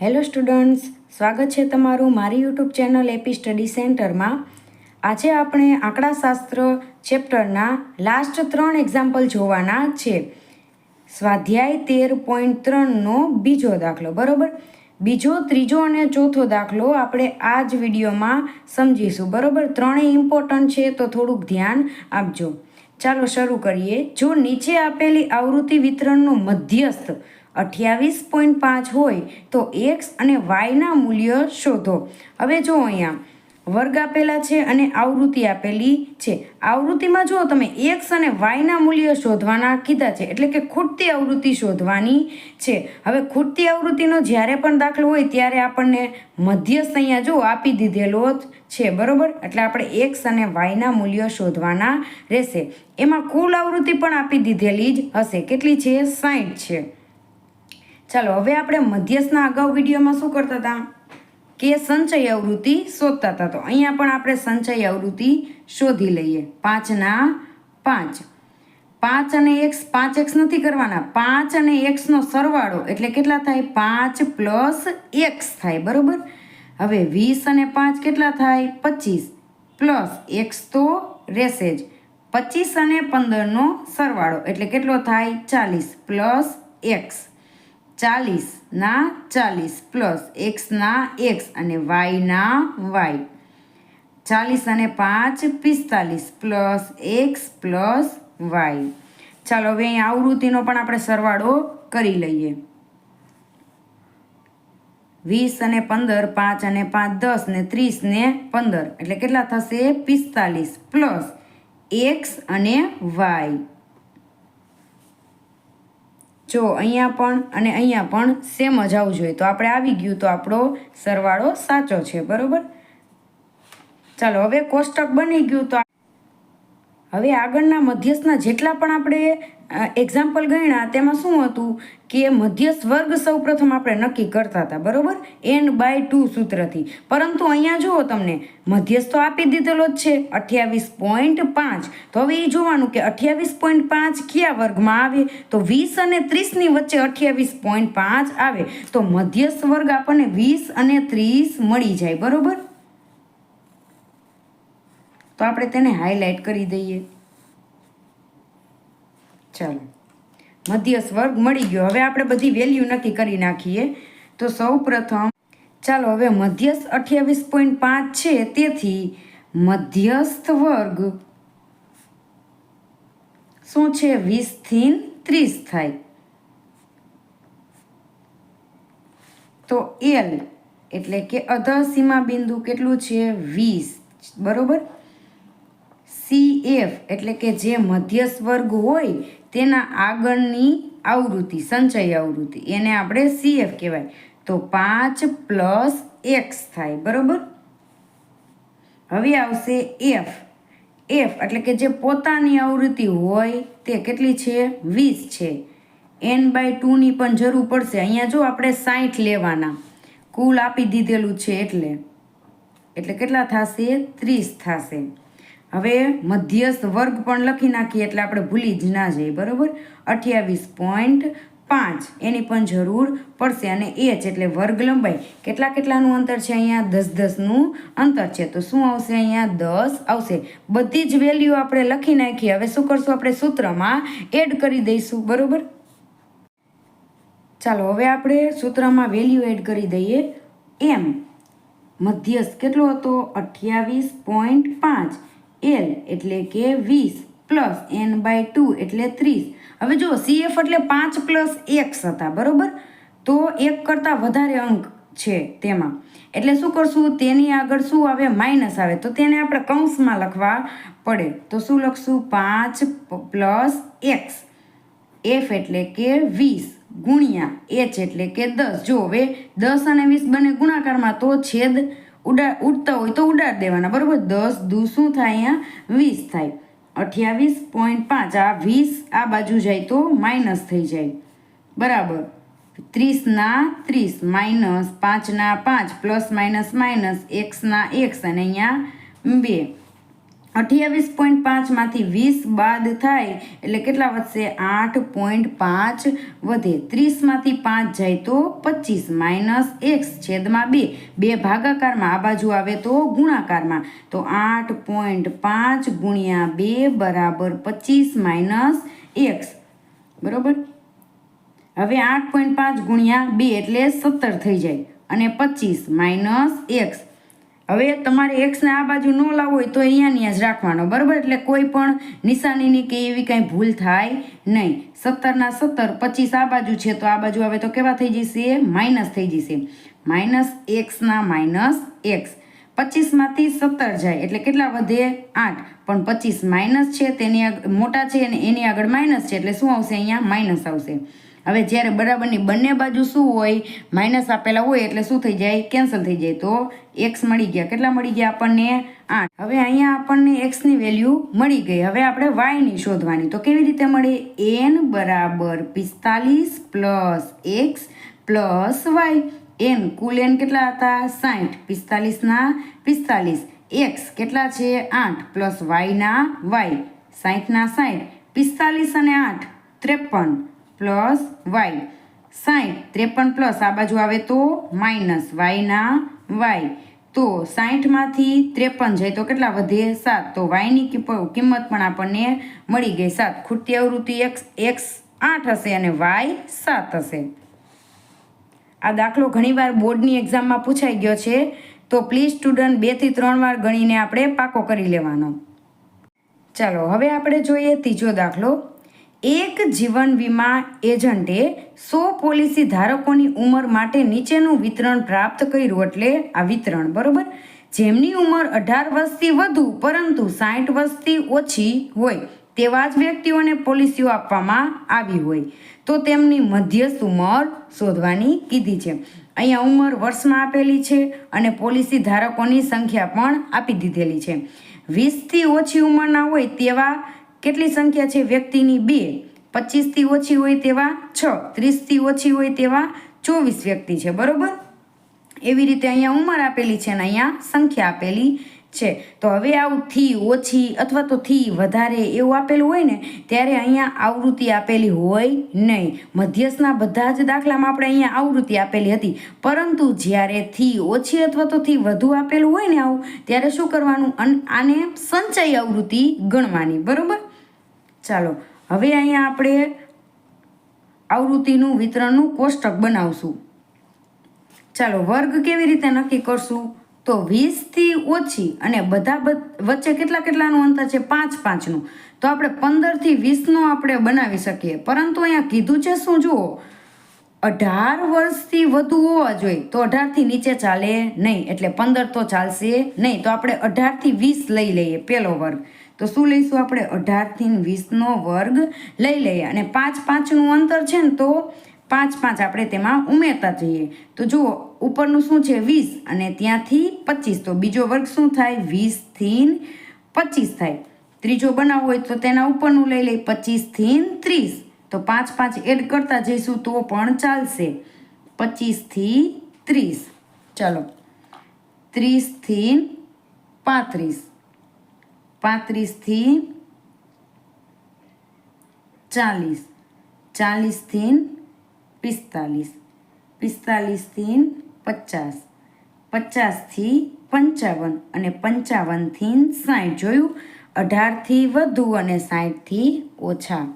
Hello students, સ્વાગત છે તમારું મારી યુટ્યુબ ચેનલ એપી સ્ટડી સેન્ટરમાં. આજે આપણે આંકડાશાસ્ત્ર ચેપ્ટરના લાસ્ટ ત્રણ એક્ઝામ્પલ જોવાના છે. સ્વાધ્યાય તેર પોઈન્ટ ત્રણનો બીજો દાખલો, બરાબર? બીજો, ત્રીજો અને ચોથો દાખલો આપણે આ જ વિડીયોમાં સમજીશું, બરાબર? ત્રણેય ઇમ્પોર્ટન્ટ છે, તો થોડુંક ધ્યાન આપજો. ચાલો શરૂ કરીએ. જો નીચે આપેલી આવૃત્તિ વિતરણનો મધ્યસ્થ અઠ્યાવીસ પોઈન્ટ પાંચ હોય તો એક્સ અને વાયના મૂલ્ય શોધો. હવે જો અહીંયા વર્ગ આપેલા છે અને આવૃત્તિ આપેલી છે. આવૃત્તિમાં જો તમે, એક્સ અને વાયના મૂલ્ય શોધવાના કીધા છે. એટલે કે ખૂટતી આવૃત્તિ શોધવાની છે. હવે ખૂટતી આવૃત્તિનો જ્યારે પણ દાખલો હોય ત્યારે આપણને મધ્યસ્થ અહીંયા જો આપી દીધેલો જ છે. બરોબર? એટલે આપણે એક્સ અને વાયના મૂલ્યો શોધવાના રહેશે. એમાં કુલ આવૃત્તિ પણ આપી દીધેલી જ હશે. કેટલી છે? સાઠ છે. ચાલો, હવે આપણે મધ્યસ્થના અગાઉ વિડીયોમાં શું કરતા હતા? કે સંચય આવૃત્તિ શોધતા હતા. તો અહીંયા પણ આપણે સંચય આવૃત્તિ શોધી લઈએ. પાંચના પાંચ. પાંચ અને એક્સ પાંચ એક્સ નથી કરવાના. પાંચ અને એક્સનો સરવાળો એટલે કેટલા થાય? પાંચ પ્લસ એક્સ થાય, બરાબર? હવે વીસ અને પાંચ કેટલા થાય? પચીસ. પ્લસ એક્સ તો રહેશે જ. પચીસ અને પંદરનો સરવાળો એટલે કેટલો થાય? ચાલીસ. Plus x. ચાલીસના ચાલીસ પ્લસ એક્સના એક્સ અને વાયના વાય. ચાલીસ અને પાંચ પિસ્તાલીસ પ્લસ એક્સ પ્લસ વાય. ચાલો હવે અહીં આવૃત્તિનો પણ આપણે સરવાળો કરી લઈએ. વીસ અને પંદર, પાંચ અને પાંચ, દસ ને ત્રીસ ને પંદર. એટલે કેટલા થશે? પિસ્તાલીસ પ્લસ એક્સ અને વાય. જો અહીંયા પણ અને અહીંયા પણ સેમ જ આવવું જોઈએ. તો આપણે આવી ગયું તો આપણો સરવાળો સાચો છે, બરોબર? ચાલો, હવે કોષ્ટક બની ગયું તો હવે આગળના મધ્યસ્થના જેટલા પણ આપણે એક્ઝામ્પલ ગણ્યા, તેમાં શું હતું કે મધ્યસ્થ વર્ગ સૌપ્રથમ આપણે નક્કી કરતા હતા, બરોબર? એન બાય ટુ સૂત્રથી. પરંતુ અહીંયા જુઓ તમને, મધ્યસ્થ તો આપી દીધેલો જ છે, અઠ્યાવીસ પોઈન્ટ પાંચ. તો હવે એ જોવાનું કે અઠ્યાવીસ પોઈન્ટ પાંચ કયા વર્ગમાં આવે? તો વીસ અને ત્રીસની વચ્ચે અઠ્યાવીસ પોઈન્ટ પાંચ આવે. તો મધ્યસ્થ વર્ગ આપણને વીસ અને ત્રીસ મળી જાય, બરોબર? તો આપણે તેને હાઇલાઇટ કરી દઈએ. ચાલો. મધ્યસ્થ વર્ગ મળી ગયો. હવે આપણે બધી વેલ્યુ નક્કી કરી નાખીએ. તો સૌ પ્રથમ ચાલો હવે મધ્યસ્થ અઠ્યાવીસ પોઈન્ટ પાંચ છે. તેથી મધ્યસ્થ વર્ગ શું છે? વીસથી ત્રીસ થાય. તો એલ એટલે કે અધસીમા બિંદુ કેટલું છે? વીસ. બરોબર? એફ એટલે કે જે મધ્યસ્થ વર્ગ હોય તેના આગળની આવૃત્તિ, સંચય આવૃત્તિ. એને આપણે સીએફ કહેવાય. તો પાંચ પ્લસ એક્સ થાય, બરોબર? હવે આવશે એફ એફ એટલે કે જે પોતાની આવૃત્તિ હોય તે કેટલી છે? વીસ છે. એન બાય ટુની પણ જરૂર પડશે. અહીંયા જો આપણે સાઠ લેવાના. કુલ આપી દીધેલું છે એટલે. એટલે કેટલા થશે? ત્રીસ થશે. હવે મધ્યસ્થ વર્ગ પણ લખી નાખીએ એટલે આપણે ભૂલી જ ના જઈએ, બરાબર? અઠ્યાવીસ પોઈન્ટ પાંચ. એની પણ જરૂર પડશે અને એચ એટલે વર્ગ લંબાઈ. કેટલા કેટલાનું અંતર છે અહીંયા? દસ દસનું અંતર છે. તો શું આવશે અહીંયા? દસ આવશે. બધી જ વેલ્યુ આપણે લખી નાખીએ. હવે શું કરશું? આપણે સૂત્રમાં એડ કરી દઈશું, બરાબર? ચાલો, હવે આપણે સૂત્રમાં વેલ્યુ એડ કરી દઈએ. એમ. મધ્યસ્થ કેટલો હતો? અઠ્યાવીસ પોઈન્ટ પાંચ. એલ એટલે કે વીસ પ્લસ એન બાય ટુ એટલે ત્રીસ. હવે જો સીએફ એટલે પાંચ પ્લસ એક્સ હતા, બરાબર? તો એક કરતાં વધારે અંક છે તેમાં. એટલે શું કરશું? તેની આગળ શું આવે? માઇનસ આવે. તો તેને આપણે કૌંસમાં લખવા પડે. તો શું લખશું? પાંચ પ્લસ એક્સ એફ એટલે કે વીસ ગુણ્યા એચ એટલે કે દસ. જો હવે દસ અને વીસ બંને ગુણાકારમાં તો છેદ ઉડા, ઉડતા હોય તો ઉડાડ દેવાના. બરાબર? દસ દુ શું થાય અહીંયા, વીસ થાય. અઠ્યાવીસ પોઈન્ટ પાંચ. આ વીસ આ બાજુ જાય તો માઇનસ થઈ જાય. બરાબર? ત્રીસના ત્રીસ. માઇનસ પાંચના પાંચ. Plus minus minus. એક્સના એક્સ. અને અહીંયા બે. અઠ્યાવીસ પોઈન્ટ પાંચમાંથી વીસ બાદ થાય એટલે કેટલા વધશે? આઠ પોઈન્ટ પાંચ વધે. ત્રીસમાંથી પાંચ જાય તો પચીસ માઇનસ એક્સ છેદમાં બે. બે ભાગાકારમાં આ બાજુ આવે તો ગુણાકારમાં. તો આઠ પોઈન્ટ પાંચ ગુણ્યા બે બરાબર પચીસ માઇનસ એક્સ બરાબર? હવે આઠ પોઈન્ટ પાંચ ગુણ્યા બે એટલે સત્તર થઈ જાય. અને પચીસ માઇનસ એક્સ હવે તમારે એક્સને આ બાજુ ન લાવવો હોય તો અહીંયાની જ રાખવાનો, બરાબર? એટલે કોઈ પણ નિશાનીની કે એવી કાંઈ ભૂલ થાય નહીં. સત્તરના સત્તર, પચીસ આ બાજુ છે તો આ બાજુ આવે તો કેવા થઈ જશે? માઇનસ થઈ જશે. માઇનસ એક્સના માઇનસ એક્સ પચીસમાંથી સત્તર જાય, એટલે કેટલા વધે? આઠ. પણ પચીસ માઇનસ છે, તેની મોટા છે અને એની આગળ માઇનસ છે, એટલે શું આવશે અહીંયા? માઇનસ આવશે. હવે જ્યારે બરાબરની બંને બાજુ શું હોય માઇનસ આપેલા હોય એટલે શું થઈ જાય? કેન્સલ થઈ જાય. તો એક્સ મળી ગયા. કેટલા મળી ગયા આપણને? આઠ. હવે અહીંયા આપણને એક્સની વેલ્યુ મળી ગઈ. હવે આપણે વાયની શોધવાની. તો કેવી રીતે મળે? એન બરાબર પિસ્તાલીસ plus x plus y n કુલ એન કેટલા હતા? સાઠ પિસ્તાલીસના પિસ્તાલીસ. એક્સ કેટલા છે? આઠ. પ્લસ વાયના વાય સાઠના સાઠ પિસ્તાલીસ અને આઠ. ત્રેપન. Plus y. સાઠ ત્રેપન પ્લસ, આ બાજુ આવે તો માઇનસ વાયના વાય. તો સાઠમાંથી ત્રેપન જાય તો કેટલા વધે? સાત. તો વાયની કિંમત પણ આપણને મળી ગઈ સાત. ખૂટતી આવૃત્તિ એક્સ એક્સ આઠ હશે અને વાય સાત હશે. આ દાખલો ઘણીવાર બોર્ડની એક્ઝામમાં પૂછાઈ ગયો છે. તો પ્લીઝ સ્ટુડન્ટ બેથી ત્રણ વાર ગણીને આપણે પાકો કરી લેવાનો. ચાલો, હવે આપણે જોઈએ ત્રીજો દાખલો. એક જીવન વીમા એજન્ટે સો પોલિસી ધારકોની ઉંમર માટે નીચેનું વિતરણ પ્રાપ્ત કર્યું એટલે આ વિતરણ, બરોબર? જેમની ઉંમર અઢાર વર્ષથી વધુ પરંતુ સાઠ વર્ષથી ઓછી હોય, તેવા જ વ્યક્તિઓને પોલિસીઓ આપવામાં આવી હોય. તો તેમની મધ્યસ્થ ઉંમર શોધવાની કીધી છે. અહીંયા ઉંમર વર્ષમાં આપેલી છે અને પોલિસી ધારકોની સંખ્યા પણ આપી દીધેલી છે. વીસથી ઓછી ઉંમરના હોય તેવા કેટલી સંખ્યા છે વ્યક્તિની બે? પચીસથી ઓછી હોય તેવા છ. ત્રીસથી ઓછી હોય તેવા ચોવીસ વ્યક્તિ છે. બરોબર? એવી રીતે અહીંયા ઉંમર આપેલી છે અને અહીંયા સંખ્યા આપેલી છે. તો હવે આવું થી ઓછી અથવા તો થી વધારે એવું આપેલું હોય ને, ત્યારે અહીંયા આવૃત્તિ આપેલી હોય નહીં. મધ્યસ્થના બધા જ દાખલામાં આપણે અહીંયા આવૃત્તિ આપેલી હતી. પરંતુ જ્યારે થી ઓછી અથવા તો થી વધુ આપેલું હોય ને આવું, ત્યારે શું કરવાનું? આને સંચય આવૃત્તિ ગણવાની. બરોબર? ચાલો, હવે અહીંયા આપણે આવૃત્તિનું વિતરણનું કોષ્ટક બનાવશું. ચાલો, વર્ગ કેવી રીતે નક્કી કરશું? તો વીસથી ઓછી અને બધા વચ્ચે કેટલા કેટલાનું અંતર છે? પાંચ પાંચનું. તો આપણે પંદરથી વીસનો આપણે બનાવી શકીએ. પરંતુ અહીંયા કીધું છે શું? જુઓ, અઢાર વર્ષથી વધુ હોવા જોઈએ. તો અઢારથી નીચે ચાલે નહીં. એટલે પંદર તો ચાલશે નહીં. તો આપણે અઢારથી વીસ લઈ લઈએ. પહેલો વર્ગ. તો શું લઈશું આપણે? અઢારથી વીસનો વર્ગ લઈ લઈએ. અને પાંચ પાંચનું અંતર છે ને તો પાંચ પાંચ આપણે તેમાં ઉમેરતા જઈએ. તો જુઓ, ઉપરનું શું છે? વીસ. અને ત્યાંથી પચીસ. તો બીજો વર્ગ શું થાય? વીસથી પચીસ થાય. ત્રીજો બનાવવો હોય તો તેના ઉપરનું લઈ લઈ પચીસથી ત્રીસ. તો પાંચ પાંચ એડ કરતા જઈશું તો પણ ચાલશે. પચીસથી ત્રીસ. ચાલો. ત્રીસથી પાંત્રીસ. પાંત્રીસથી ચાલીસ. ચાલીસથી પિસ્તાલીસ. પિસ્તાલીસથી પચાસ. પચાસથી પંચાવન અને પંચાવનથી સાઠ જોયું? અઢારથી વધુ અને સાઠથી ઓછા.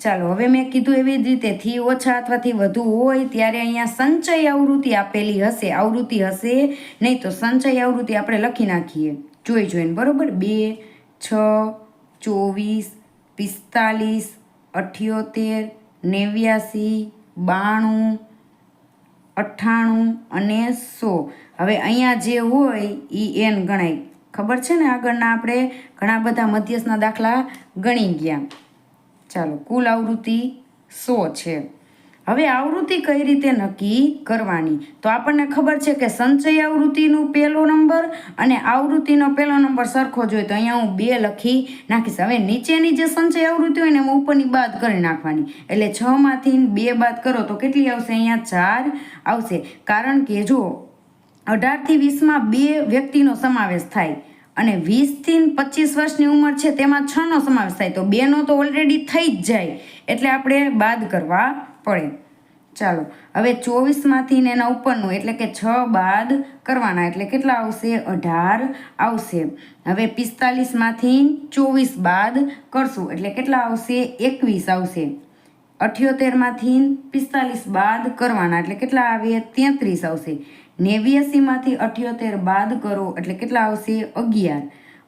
ચાલો, હવે મેં કીધું એવી જ રીતે થી ઓછા અથવાથી વધુ હોય ત્યારે અહીંયા સંચય આવૃત્તિ આપેલી હશે. આવૃત્તિ હશે નહીં તો સંચય આવૃત્તિ આપણે લખી નાખીએ. જોઈ જોઈને, બરોબર? બે છ, ચોવીસ, પિસ્તાલીસ, અઠ્યોતેર, નેવ્યાસી, બાણું, અઠ્ઠાણું અને સો. હવે અહીંયા જે હોય એ એન ગણાય. ખબર છે ને આગળના આપણે? ઘણા બધા મધ્યસ્થના દાખલા ગણી ગયા. ચાલો, કુલ આવૃત્તિ સો છે. હવે આવૃત્તિ કઈ રીતે નક્કી કરવાની? તો આપણને ખબર છે કે સંચય આવૃત્તિનો પહેલો નંબર અને આવૃત્તિનો પહેલો નંબર સરખો જોઈએ તો અહીંયા હું બે લખી નાખીશ. હવે નીચેની જે સંચય આવૃત્તિ હોય ને એમાં ઉપરની બાદ કરી નાખવાની. એટલે છમાંથી બે બાદ કરો તો કેટલી આવશે? અહીંયા ચાર આવશે. કારણ કે જો અઢારથી વીસમાં બે વ્યક્તિનો સમાવેશ થાય અને વીસથી પચીસ વર્ષની ઉંમર છે તેમાં છનો સમાવેશ થાય. તો બેનો તો ઓલરેડી થઈ જ જાય. એટલે આપણે બાદ કરવા પડે. ચાલો, હવે ચોવીસમાંથી ને એના ઉપરનું, એટલે કે છ બાદ કરવાના, એટલે કેટલા આવશે? અઢાર આવશે. હવે પિસ્તાલીસમાંથી ચોવીસ બાદ કરશું, એટલે કેટલા આવશે? એકવીસ આવશે. અઠ્યોતેરમાંથી પિસ્તાલીસ બાદ કરવાના, એટલે કેટલા આવે? તેત્રીસ આવશે. નેવ્યાસીમાંથી અઠ્યોતેર બાદ કરો, એટલે કેટલા આવશે? અગિયાર.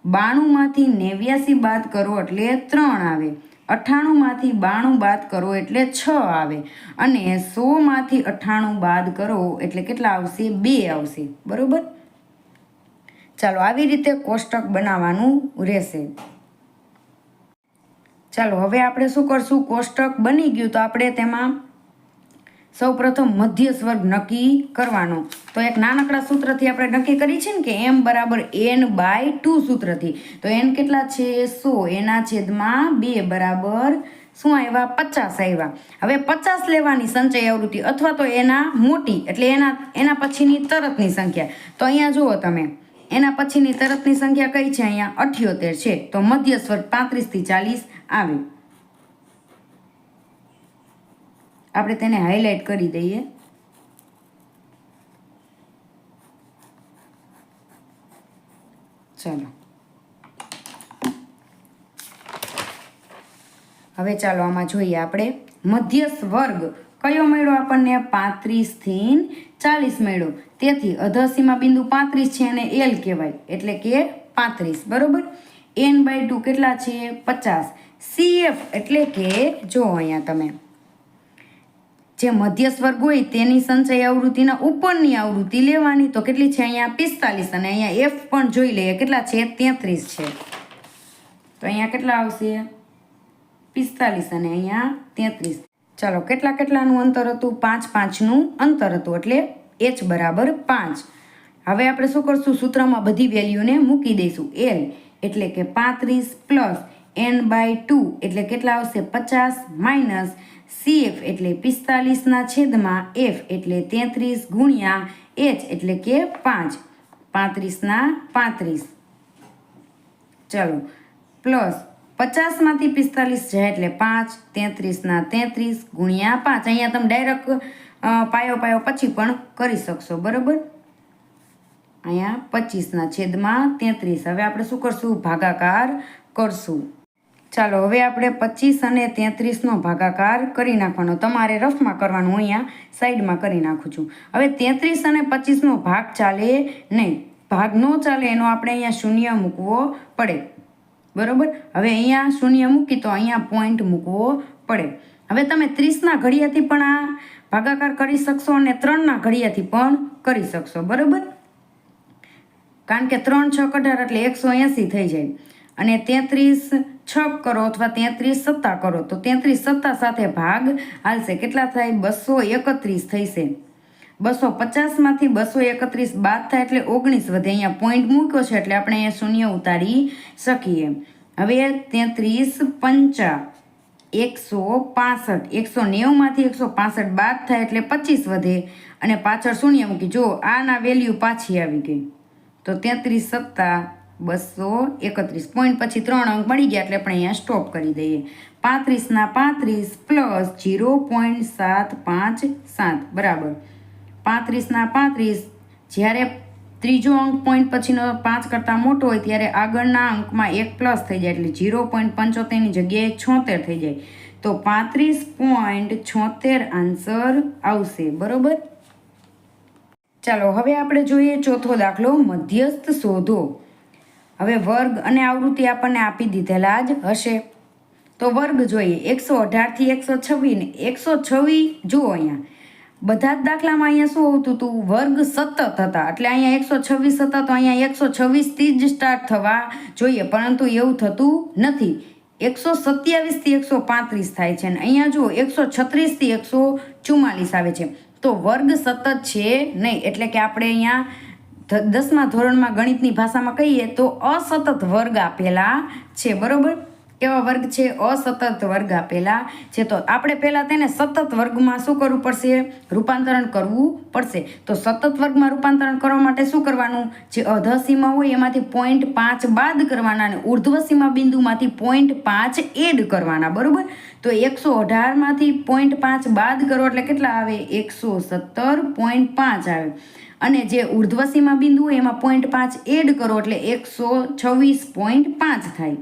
બાણુંમાંથી નેવ્યાસી બાદ કરો, એટલે ત્રણ આવે. અઠ્ઠાણુંમાંથી બાણું બાદ કરો એટલે છ આવે. અને સોમાંથી અઠ્ઠાણું બાદ કરો એટલે કેટલા આવશે? બે આવશે. બરોબર? ચાલો, આવી રીતે કોષ્ટક બનાવવાનું રહેશે. ચાલો, હવે આપણે શું કરશું? કોષ્ટક બની ગયું તો આપણે તેમાં સૌપ્રથમ મધ્ય સ્વર્ગ નક્કી કરવાનો. તો એક નાનકડા સૂત્રથી આપણે નક્કી કરી છે ને કે એમ બરાબર એન બાય ટુ સૂત્રથી. તો એન કેટલા છે? સો. એના છેદમાં બે બરાબર શું આવ્યા? પચાસ આવ્યા. હવે પચાસ લેવાની સંચય આવૃત્તિ અથવા તો એના મોટી, એટલે એના એના પછીની તરતની સંખ્યા. તો અહીંયા જુઓ તમે. એના પછીની તરતની સંખ્યા કઈ છે? અહીંયા અઠ્યોતેર છે. તો મધ્ય સ્વર્ગ પાંત્રીસથી ચાલીસ આવે. આપણે તેને હાઇલાઇટ કરી દઈએ. ચાલો. હવે ચાલો આમાં જોઈએ આપણે મધ્ય વર્ગ. કયો મેળો આપણને પાંત્રીસથી ચાલીસ મેળો? તેથી અધસીમાં બિંદુ પાંત્રીસ છે અને એલ કહેવાય. એટલે કે પાંત્રીસ. બરોબર? એન બાય ટુ કેટલા છે? પચાસ. સીએફ એટલે કે, જો અહીંયા તમે જે મધ્ય વર્ગ હોય તેની સંચય આવૃત્તિના ઉપરની આવૃત્તિ લેવાની. તો કેટલી છે અહીંયા? પિસ્તાલીસ અને અહીંયા એફ પણ જોઈ લઈએ. કેટલા છે? તેત્રીસ છે. તો અહીંયા કેટલા આવશે? પિસ્તાલીસ અને અહીંયા તેત્રીસ. ચાલો, કેટલા કેટલાનું અંતર હતું? પાંચ પાંચનું અંતર હતું એટલે એચ બરાબર પાંચ. હવે આપણે શું કરશું? સૂત્રમાં બધી વેલ્યુને મૂકી દઈશું. એલ એટલે કે પાંત્રીસ પ્લસ એન બાય ટુ એટલે કેટલા આવશે? પચાસ માઇનસ સીએફ એટલે પિસ્તાલીસના છેદમાં એફ એટલે તેત્રીસ ગુણ્યા એચ એટલે કે પાંચ. પાંત્રીસના પાંત્રીસ. ચાલો. પ્લસ પચાસમાંથી પિસ્તાલીસ જાય એટલે પાંચ. તેત્રીસના તેત્રીસ ગુણ્યા પાંચ. અહીંયા તમે ડાયરેક્ટ પાયો પાયો પછી પણ કરી શકશો. બરાબર? અહીંયા પચીસના છેદમાં તેત્રીસ. હવે આપણે શું કરશું? ભાગાકાર કરશું. ચાલો, હવે આપણે પચીસ અને તેત્રીસનો ભાગાકાર કરી નાખવાનો. તમારે રફમાં કરવાનું અહીંયા, સાઈડમાં કરી નાખું છું. હવે તેત્રીસ અને પચીસનો ભાગ ચાલે નહીં. ભાગ ન ચાલે એનો આપણે અહીંયા શૂન્ય મૂકવો પડે. બરોબર? હવે અહીંયા શૂન્ય મૂકી તો અહીંયા પોઈન્ટ મૂકવો પડે. હવે તમે ત્રીસના ઘડિયાથી પણ આ ભાગાકાર કરી શકશો અને ત્રણના ઘડિયાથી પણ કરી શકશો. બરોબર? કારણ કે ત્રણ, છ અઢાર એટલે એકસો એંસી થઈ જાય. અને તેત્રીસ છ કરો અથવા તેત્રીસ સત્તા કરો, તો તેત્રીસ સત્તા સાથે ભાગ હાલશે. કેટલા થાય? બસો એકત્રીસ થઈશે. બસો પચાસમાંથી બસો એકત્રીસ બાદ થાય એટલે ઓગણીસ વધે. અહીંયા પોઈન્ટ મૂક્યો છે એટલે આપણે અહીંયા શૂન્ય ઉતારી શકીએ. હવે તેત્રીસ પંચા એકસો પાસઠ. એકસો નેવુંમાંથી એકસો પાસઠ બાદ થાય એટલે પચીસ વધે. અને પાછળ શૂન્ય મૂકી. જો આના વેલ્યુ પાછી આવી ગઈ. તો તેત્રીસ સત્તા બસો એકત્રીસ. પોઈન્ટ પછી ત્રણ અંક મળી ગયા એટલે આપણે અહીંયા સ્ટોપ કરી દઈએ. પાંત્રીસના પાંત્રીસ પ્લસ જીરો પોઈન્ટ સાત પાંચ સાત. બરાબર. પાંત્રીસના પાંત્રીસ, જ્યારે ત્રીજો અંક પોઈન્ટ પછીનો પાંચ કરતાં મોટો હોય ત્યારે આગળના અંકમાં એક પ્લસ થઈ જાય એટલે જીરો પોઈન્ટ પંચોતેરની જગ્યાએ છોતેર થઈ જાય. તો પાંત્રીસ પોઈન્ટ છોતેર આન્સર આવશે. બરાબર? ચાલો, હવે આપણે જોઈએ ચોથો દાખલો, મધ્યસ્થ શોધો. હવે વર્ગ અને આવૃત્તિ આપણને આપી દીધેલા જ હશે. તો વર્ગ જોઈએ, એકસો અઢારથી એકસો છવ્વીસ એકસો છવ્વીસ જુઓ અહીંયા. બધા જ દાખલામાં અહીંયા શું આવતું હતું? વર્ગ સતત હતા. એટલે અહીંયા એકસો છવ્વીસ હતા તો અહીંયા એકસો છવ્વીસથી જ સ્ટાર્ટ થવા જોઈએ. પરંતુ એવું થતું નથી. એકસો સત્યાવીસથી એકસો પાંત્રીસ થાય છે. અને અહીંયા જુઓ, એકસો છત્રીસથી એકસો ચુમ્માલીસ આવે છે. તો વર્ગ સતત છે નહીં. એટલે કે આપણે અહીંયા દસમા ધોરણમાં ગણિતની ભાષામાં કહીએ તો અસતત વર્ગ આપેલા છે, બરોબર? કેવા વર્ગ છે? અસતત વર્ગ આપેલા છે. તો આપણે પહેલાં તેને સતત વર્ગમાં શું કરવું પડશે? રૂપાંતરણ કરવું પડશે. તો સતત વર્ગમાં રૂપાંતરણ કરવા માટે શું કરવાનું? જે અધસીમા હોય એમાંથી પોઈન્ટ પાંચ બાદ કરવાના અને ઉર્ધ્વસીમા બિંદુમાંથી પોઈન્ટ પાંચ એડ કરવાના, બરાબર? તો એકસો અઢારમાંથી પોઈન્ટ પાંચ બાદ કરો એટલે કેટલા આવે? એકસો સત્તર પોઈન્ટ પાંચ આવે. અને જે ઉર્ધ્વસીમા બિંદુ હોય, એમાં પોઈન્ટ પાંચ એડ કરો એટલે એકસો છવ્વીસ પોઈન્ટ પાંચ થાય.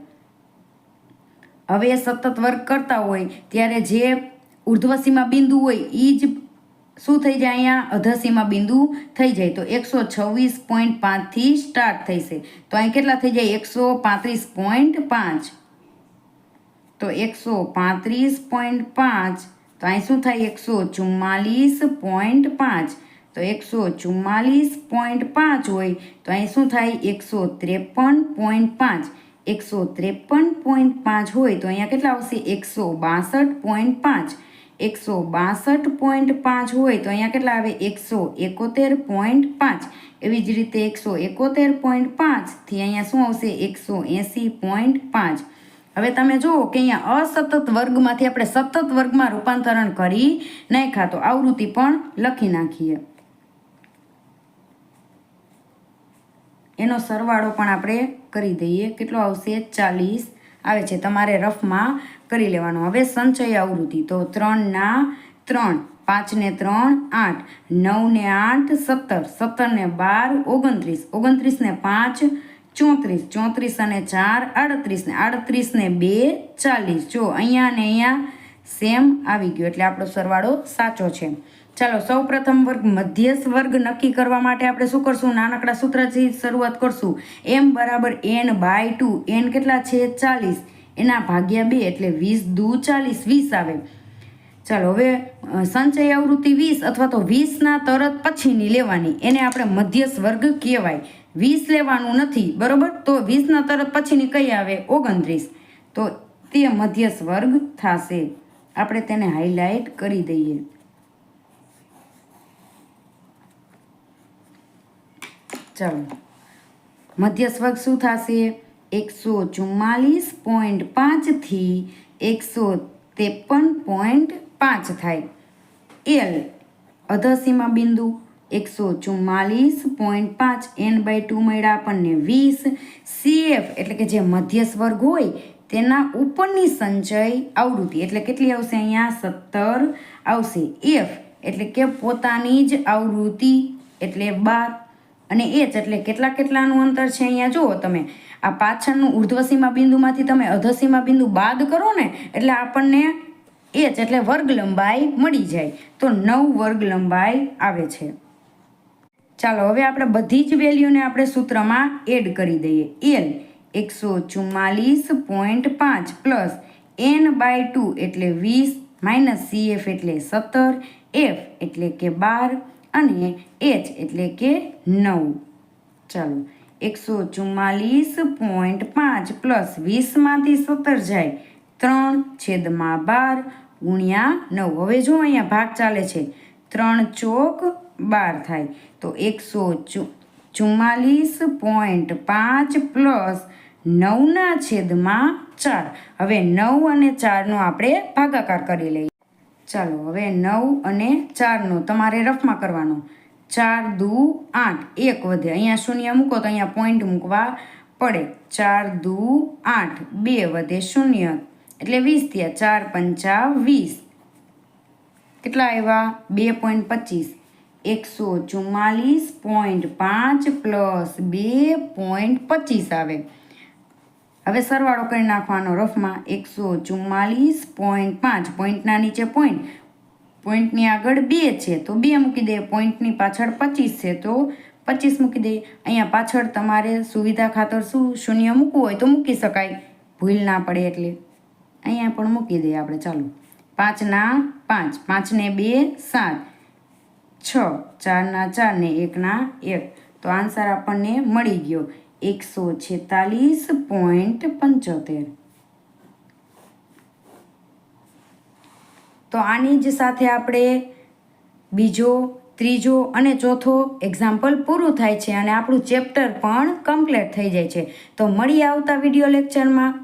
હવે સતત વર્ક કરતા હોય, ત્યારે જે ઉર્ધ્વસીમા બિંદુ હોય એ જ શું થઈ જાય અહીંયા? અધસીમા બિંદુ થઈ જાય. તો એકસો છવ્વીસ પોઈન્ટ પાંચથી સ્ટાર્ટ થઈશે તો અહીં કેટલા થઈ જાય? એકસો પાંત્રીસ પોઈન્ટ પાંચ. તો એકસો પાંત્રીસ પોઈન્ટ પાંચ. તો અહીં શું થાય? એકસો ચુમ્માલીસ પોઈન્ટ પાંચ. તો એકસો ચુમ્માલીસ પોઈન્ટ પાંચ હોય તો અહીં શું થાય? એકસો ત્રેપન પોઈન્ટ પાંચ. એકસો ત્રેપન પોઈન્ટ પાંચ હોય તો અહીંયા કેટલા આવશે? એકસો બાસઠ પોઈન્ટ પાંચ. એકસો બાસઠ પોઈન્ટ પાંચ હોય તો અહીંયા કેટલા આવે? એકસો એકોતેર પોઈન્ટ પાંચ. એવી જ રીતે એકસો એકોતેર પોઈન્ટ પાંચથી અહીંયા શું આવશે? એકસો એંસી પોઈન્ટ પાંચ. હવે તમે જુઓ કે અહીંયા અસતત વર્ગમાંથી આપણે સતત વર્ગમાં રૂપાંતરણ કરી નાખ્યા તો આવૃત્તિ પણ લખી નાખીએ. એનો સરવાળો પણ આપણે કરી દઈએ. કેટલો આવશે? ચાલીસ. આવે છે. તમારે રફમાં કરી લેવાનો. હવે સંચય આવૃત્તિ. તો ત્રણના ત્રણ. પાંચને ત્રણ, આઠ. નવને આઠ, સત્તર. સત્તરને બાર, ઓગણત્રીસ. ઓગણત્રીસને પાંચ, ચોત્રીસ. ચોત્રીસ અને ચાર આડત્રીસને આડત્રીસને બે, ચાલીસ. જો અહીંયા ને અહીંયા સેમ આવી ગયો. એટલે આપણો સરવાળો સાચો છે. ચાલો સૌ પ્રથમ વર્ગ, મધ્યસ્થ વર્ગ નક્કી કરવા માટે આપણે શું કરશું? નાનકડા સૂત્રથી શરૂઆત કરશું. એમ બરાબર એન બાય ટુ એન કેટલા છે? ચાલીસ. એના ભાગ્યા બે એટલે વીસ દુ ચાલીસ. વીસ આવે. ચાલો, હવે સંચય આવૃત્તિ વીસ અથવા તો વીસના તરત પછીની લેવાની. એને આપણે મધ્યસ્થ વર્ગ કહેવાય. વીસ લેવાનું નથી, બરાબર? તો વીસના તરત પછીની કઈ આવે? ઓગણત્રીસ. તો તે મધ્યસ્થ વર્ગ થશે. આપણે તેને હાઇલાઇટ કરી દઈએ. ચાલો. મધ્ય સ્વર્ગ શું થશે? એકસો ચુમ્માલીસ પોઈન્ટ પાંચથી એકસો ત્રેપન પોઈન્ટ પાંચ થાય. એલ અધસીમા બિંદુ એકસો ચુમ્માલીસ પોઈન્ટ પાંચ એન બાય ટુ મળ્યા આપણને વીસ. સીએફ એટલે કે જે મધ્ય સ્વર્ગ હોય, તેના ઉપરની સંચય આવૃત્તિ. એટલે કેટલી આવશે અહીંયા? સત્તર આવશે. એફ એટલે કે પોતાની જ આવૃત્તિ. એટલે બાર. અને એચ એટલે કેટલા કેટલાનું અંતર છે અહીંયા? જુઓ તમે. આ પાછળનું ઉર્ધ્વસીમા બિંદુમાંથી તમે અધસીમા બિંદુ બાદ કરો ને, એટલે આપણને એચ એટલે વર્ગ લંબાઈ મળી જાય. તો નવ વર્ગ લંબાઈ આવે છે. ચાલો, હવે આપણે બધી જ વેલ્યુને આપણે સૂત્રમાં એડ કરી દઈએ. એલ એકસો ચુમ્માલીસ પોઈન્ટ પાંચ પ્લસ એન બાય ટુ એટલે વીસ, માઇનસ સીએફ એટલે સત્તર એફ એટલે કે બાર અને એચ એટલે કે નવ. ચાલો, એકસો ચુમ્માલીસ પોઈન્ટ પાંચ પ્લસ વીસમાંથી સત્તર જાય. ત્રણ છેદમાં બાર ગુણ્યા નવ. હવે જો અહીંયા ભાગ ચાલે છે, ત્રણ ચોક બાર થાય. તો એકસો ચુમ્માલીસ પોઈન્ટ પાંચ પ્લસ નવના છેદમાં ચાર. હવે નવ અને ચારનો આપણે ભાગાકાર કરી લઈએ. ચાલો, હવે નવ અને ચારનો તમારે રફમાં કરવાનો. ચાર, દુ, આઠ. એક વધે. અહીંયા શૂન્ય મૂકો તો અહીંયા પોઈન્ટ મૂકવા પડે. ચાર, દુ, આઠ. બે વધે શૂન્ય. એટલે વીસ થયા. ચાર પંચા વીસ. કેટલા આવ્યા? બે પોઈન્ટ પચીસ. એકસો ચુમ્માલીસ પોઈન્ટ પાંચ પ્લસ બે પોઈન્ટ પચીસ આવે. હવે સરવાળો કરી નાખવાનો રફમાં એકસો ચુમ્માલીસ પોઈન્ટ પાંચ. પોઈન્ટના નીચે પોઈન્ટ પોઈન્ટની આગળ બે છે, તો બે મૂકી દે. પોઈન્ટની પાછળ પચીસ છે, તો પચીસ મૂકી દે. અહીંયા પાછળ તમારે સુવિધા ખાતર શું? શૂન્ય મૂકવું હોય તો મૂકી શકાય. ભૂલ ના પડે એટલે. અહીંયા પણ મૂકી દઈએ આપણે, ચાલો. પાંચના પાંચ. પાંચને બે, સાત. છ. ચારના ચાર ને એકના એક. તો આન્સર આપણને મળી ગયો. એકસો છેતાલીસ પોઈન્ટ પંચોતેર. તો આની જ સાથે આપણે બીજો, ત્રીજો અને ચોથો એક્ઝામ્પલ પૂરું થાય છે અને આપણું ચેપ્ટર પણ કમ્પ્લીટ થઈ જાય છે. તો મળી આવતા વીડિયો લેક્ચરમાં